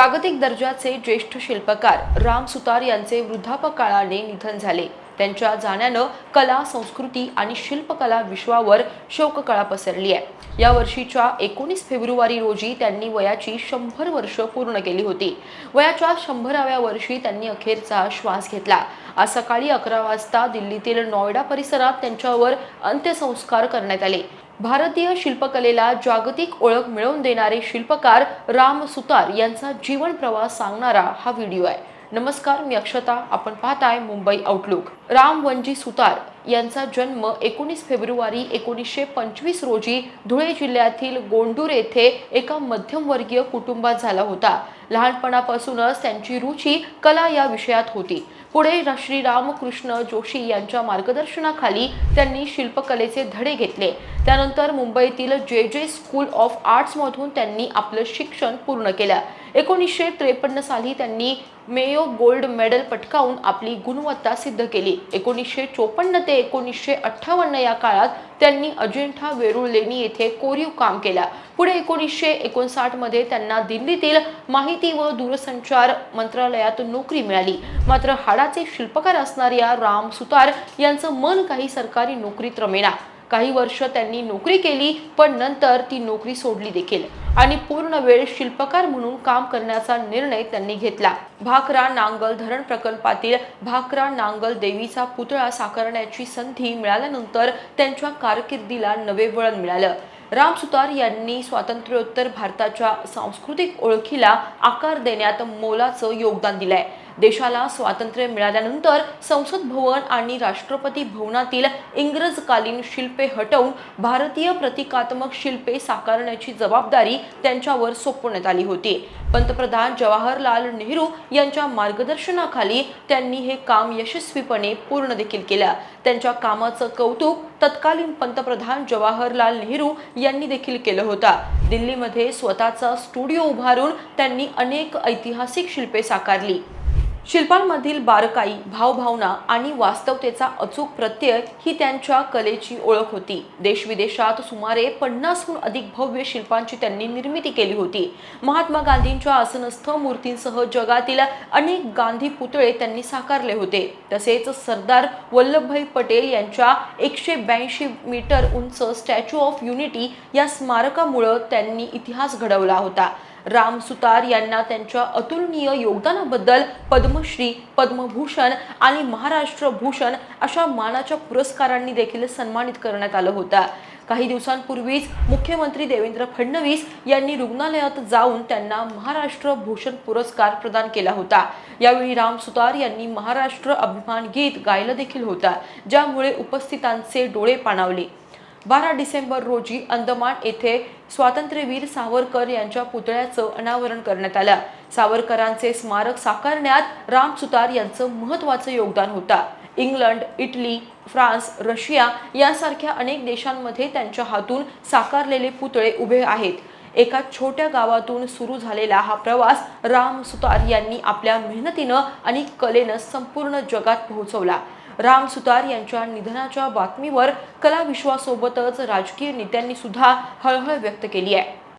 जागतिक दर्जाचे ज्येष्ठ शिल्पकार राम सुतार यांचे वृद्धापकाळाने निधन झाले. त्यांच्या जाण्यानं कला संस्कृती आणि शिल्पकला विश्वावर शोककळा पसरली आहे. या वर्षीच्या एकोणीस फेब्रुवारी रोजी त्यांनी वयाची शंभर वर्ष पूर्ण केली होती. वयाच्या शंभराव्या वर्षी त्यांनी अखेरचा श्वास घेतला. आज सकाळी अकरा वाजता दिल्लीतील नोएडा परिसरात त्यांच्यावर अंत्यसंस्कार करण्यात आले. भारतीय शिल्पकलेला जागतिक ओळख मिळवून देणारे शिल्पकार राम सुतार यांचा जीवन प्रवास सांगणारा हा व्हिडिओ आहे. नमस्कार मी अक्षता. आपण पाहताय मुंबई आउटलुक राम वंजी सुतार यांचा जन्म एकोणीस फेब्रुवारी एकोणीसशे पंचवीस रोजी धुळे जिल्ह्यातील गोंडूर येथे एका मध्यमवर्गीय कुटुंबात झाला होता. लहानपणापासूनच त्यांची रुची कला या विषयात होती. पुढे श्री रामकृष्ण जोशी यांच्या मार्गदर्शनाखाली त्यांनी शिल्पकलेचे धडे घेतले. त्यानंतर मुंबईतील जे जे स्कूल ऑफ आर्ट्समधून त्यांनी आपलं शिक्षण पूर्ण केलं. एकोणीसशे त्रेपन्न साली त्यांनी मेयो गोल्ड मेडल पटकावून आपली गुणवत्ता सिद्ध केली. एकोणीसशे चोपन्न ते एकोणीसशे अठ्ठावन्न या काळात त्यांनी अजिंठा वेरूळ लेणी येथे कोरीव काम केला. पुढे एकोणीसशे एकोणसाठमध्ये त्यांना दिल्लीतील माहिती व दूरसंचार मंत्रालयात नोकरी मिळाली. मात्र हाडाचे शिल्पकार असणाऱ्या राम सुतार यांचं मन काही सरकारी नोकरीत रमेना. काही वर्ष त्यांनी नोकरी केली पण नंतर ती नोकरी सोडली देखील. आणि पूर्ण वेळ शिल्पकार म्हणून काम करण्याचा निर्णय त्यांनी घेतला. भाकरा नांगल धरण प्रकल्पातील भाकरा नांगल देवीचा पुतळा साकारण्याची संधी मिळाल्यानंतर त्यांच्या कारकिर्दीला नवे वळण मिळालं. राम सुतार यांनी स्वातंत्र्योत्तर भारताच्या सांस्कृतिक ओळखीला आकार देण्यात मोलाचं योगदान दिलंय. देशाला स्वातंत्र्य मिळाल्यानंतर संसद भवन आणि राष्ट्रपती भवनातील इंग्रजकालीन शिल्पे हटवून भारतीय प्रतिकात्मक शिल्पे साकारण्याची जबाबदारी त्यांच्यावर सोपवण्यात आली होती. पंतप्रधान जवाहरलाल नेहरू यांच्या मार्गदर्शनाखाली त्यांनी हे काम यशस्वीपणे पूर्ण देखील केलं. त्यांच्या कामाचं कौतुक तत्कालीन पंतप्रधान जवाहरलाल नेहरू यांनी देखील केलं होतं. दिल्लीमध्ये स्वतःचा स्टुडिओ उभारून त्यांनी अनेक ऐतिहासिक शिल्पे साकारली. शिल्पांमधील बारकाई भावभावना आणि वास्तवतेचा अचूक प्रत्यय ही त्यांच्या कलेची ओळख होती. देशविदेशात सुमारे पन्नासहून अधिक भव्य शिल्पांची त्यांनी निर्मिती केली होती. महात्मा गांधींच्या आसनस्थ मूर्तींसह जगातील अनेक गांधी पुतळे त्यांनी साकारले होते. तसेच सरदार वल्लभभाई पटेल यांच्या एकशे ब्याऐंशी मीटर उंच स्टॅच्यू ऑफ युनिटी या स्मारकामुळं त्यांनी इतिहास घडवला होता. राम सुतार यांना त्यांच्या अतुलनीय योगदानाबद्दल पद्मश्री पद्मभूषण आणि महाराष्ट्र भूषण अशा मानाच्या पुरस्कारांनी देखील सन्मानित करण्यात आलं होतं. काही दिवसांपूर्वीच मुख्यमंत्री देवेंद्र फडणवीस यांनी रुग्णालयात जाऊन त्यांना महाराष्ट्र भूषण पुरस्कार प्रदान केला होता. यावेळी राम सुतार यांनी महाराष्ट्र अभिमान गीत गायलं देखील होता ज्यामुळे उपस्थितांचे डोळे पाणावले. बारा डिसेंबर रोजी अंदमान येथे स्वातंत्र्यवीर सावरकर यांच्या पुतळ्याचं अनावरण करण्यात आलं. सावरकरांचे स्मारक साकारण्यात राम सुतार यांचं महत्त्वाचं योगदान होता. इंग्लंड इटली फ्रान्स रशिया यासारख्या अनेक देशांमध्ये त्यांच्या हातून साकारलेले पुतळे उभे आहेत. एका छोट्या गावातून सुरू झालेला हा प्रवास राम सुतार यांनी आपल्या मेहनतीनं आणि कलेनं संपूर्ण जगात पोहोचवला. राम सुतार यांच्या निधनाच्या बातमीवर कलाविश्वासोबतच राजकीय नेत्यांनी सुद्धा हळहळ व्यक्त केली आहे.